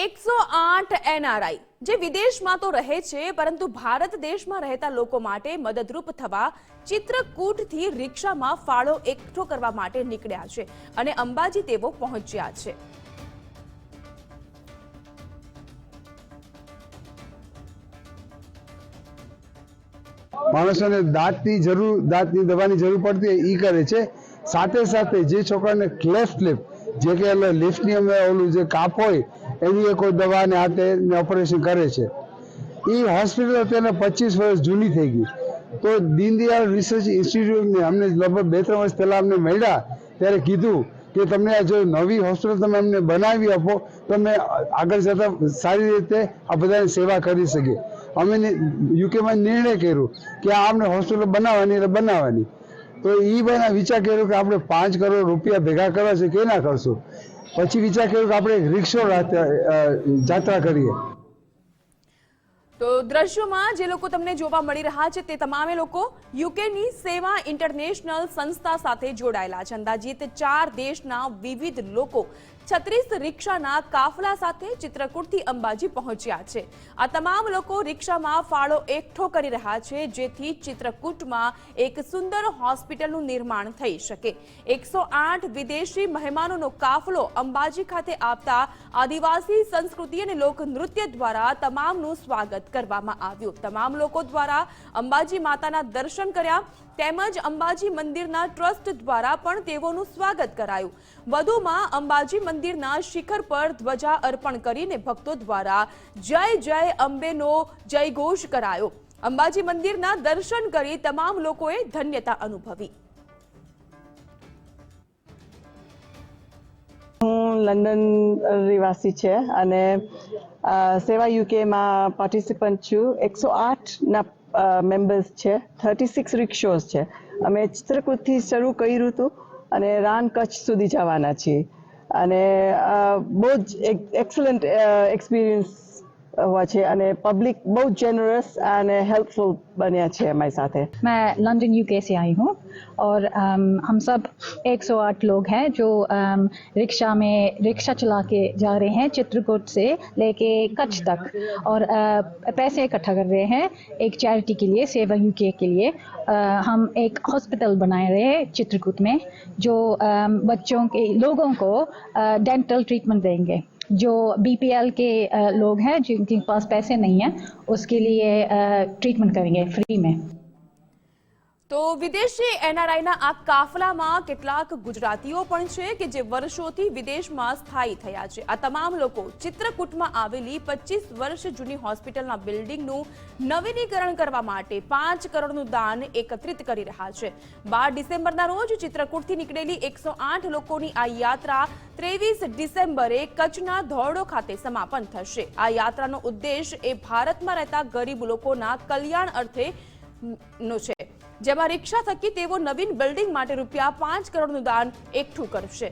એકસો આઠ એનઆરઆઈ, જે વિદેશમાં તો રહે છે, પરંતુ ભારત દેશમાં રહેતા લોકો માટે મદદરૂપ થવા ચિત્રકૂટથી રિક્ષામાં ફાળો એકઠો કરવા માટે નીકળ્યા છે અને અંબાજી તેઓ પહોંચ્યા છે. માણસોને દાંતની જરૂર, દાંતની દવાની જરૂર પડતી એ કરે છે. સાથે સાથે જે છોકરાને ક્લેફ્ટ લિફ્ટ જે કે લિફ્ટની અંદર ઓલું જે કાપ હોય એની એક દવાને હાથે ઓપરેશન કરે છે. એ હોસ્પિટલ અત્યારે પચીસ વર્ષ જૂની થઈ ગઈ. તો દીનદયાળ રિસર્ચ ઇન્સ્ટિટ્યૂટને અમને લગભગ બે ત્રણ વર્ષ પહેલાં અમને મળ્યા, ત્યારે કીધું કે તમને આ જો નવી હોસ્પિટલ તમે અમને બનાવી આપો તો અમે આગળ જતાં સારી રીતે આ બધાની સેવા કરી શકીએ અમે યુકેમાં નિર્ણય કર્યો કે આ અમને હોસ્પિટલ બનાવવાની એટલે બનાવવાની. તો એ બના વિચાર કર્યો કે આપણે પાંચ કરોડ રૂપિયા ભેગા કરવા છે કે ના કરશું? પછી વિચાર કર્યો કે આપણે રિક્ષો જાત્રા કરીએ. તો દ્રશ્યોમાં જે લોકો તમને જોવા મળી રહ્યા છે તે તમામે લોકો યુકેની સેવા ઇન્ટરનેશનલ સંસ્થા સાથે જોડાયેલા છે. અંદાજિત ચાર દેશના વિવિધ લોકો છત્રીસ રિક્ષાના કાફલા સાથે ચિત્રકૂટથી અંબાજી પહોંચ્યા છે. આ તમામ લોકો રિક્ષામાં ફાળો એકઠો કરી રહ્યા છે, જેથી ચિત્રકૂટમાં એક સુંદર હોસ્પિટલનું નિર્માણ થઈ શકે. એકસો આઠ વિદેશી મહેમાનોનો કાફલો અંબાજી ખાતે આવતા આદિવાસી સંસ્કૃતિ અને લોકનૃત્ય દ્વારા તમામનું સ્વાગત કરવામાં આવ્યું. તમામ લોકો દ્વારા અંબાજી માતાના દર્શન કર્યા, તેમજ અંબાજી મંદિરના ટ્રસ્ટ દ્વારા પણ તેઓનું સ્વાગત કરાયું. વધુમાં અંબાજી મંદિરના શિખર પર ધ્વજા અર્પણ કરીને ભક્તો દ્વારા જય જય અંબેનો જયઘોષ કરાયો. અંબાજી મંદિરના દર્શન કરી તમામ લોકોએ ધન્યતા અનુભવી. હું લંડન રહેવાસી છે અને સેવા યુકેમાં પાર્ટિસિપન્ટ છું. એકસો આઠના મેમ્બર્સ છે. થર્ટી સિક્સ રિક્ષોઝ છે. અમે ચિત્રકૂટથી શરૂ કર્યું હતું અને રાન કચ્છ સુધી જવાના છીએ. અને બહુ જ એક્સલન્ટ એક્સપિરિયન્સ हुआ છે અને પબ્લિક બહુ જેનરસ અને હેલ્પફુલ બન્યા છે અમારી સાથે मैं लंदन यूके से आई हूँ और अम, हम सब 108 लोग हैं जो अम, रिक्शा में रिक्शा चला के जा रहे हैं चित्रकूट से लेके कच्छ तक और अ, पैसे इकट्ठा कर रहे हैं एक चैरिटी के लिए सेवा यूके के लिए अ, हम एक हॉस्पिटल बनाए रहे हैं चित्रकूट में जो अम, बच्चों के लोगों को डेंटल ट्रीटमेंट देंगे जो बीपीएल के अ, लोग हैं जिनके पास पैसे नहीं हैं उसके लिए ट्रीटमेंट करेंगे फ्री में તો વિદેશી એનઆરઆઈના આ કાફલામાં કેટલાક ગુજરાતીઓ પણ છે કે જે વર્ષોથી વિદેશમાં સ્થાયી થયા છે. આ તમામ લોકો ચિત્રકૂટમાં આવેલી પચીસ વર્ષ જૂની હોસ્પિટલના બિલ્ડિંગનું નવીનીકરણ કરવા માટે પાંચ કરોડનું દાન એકત્રિત કરી રહ્યા છે. બાર ડિસેમ્બરના રોજ ચિત્રકૂટથી નીકળેલી એકસો આઠ લોકોની આ યાત્રા ત્રેવીસ ડિસેમ્બરે કચ્છના ધોરડો ખાતે સમાપન થશે. આ યાત્રાનો ઉદ્દેશ એ ભારતમાં રહેતા ગરીબ લોકોના કલ્યાણ અર્થે નો છે. જેમાં રિક્ષા થકી તેઓ નવીન બિલ્ડિંગ માટે રૂપિયા પાંચ કરોડનું દાન એકઠું કરશે.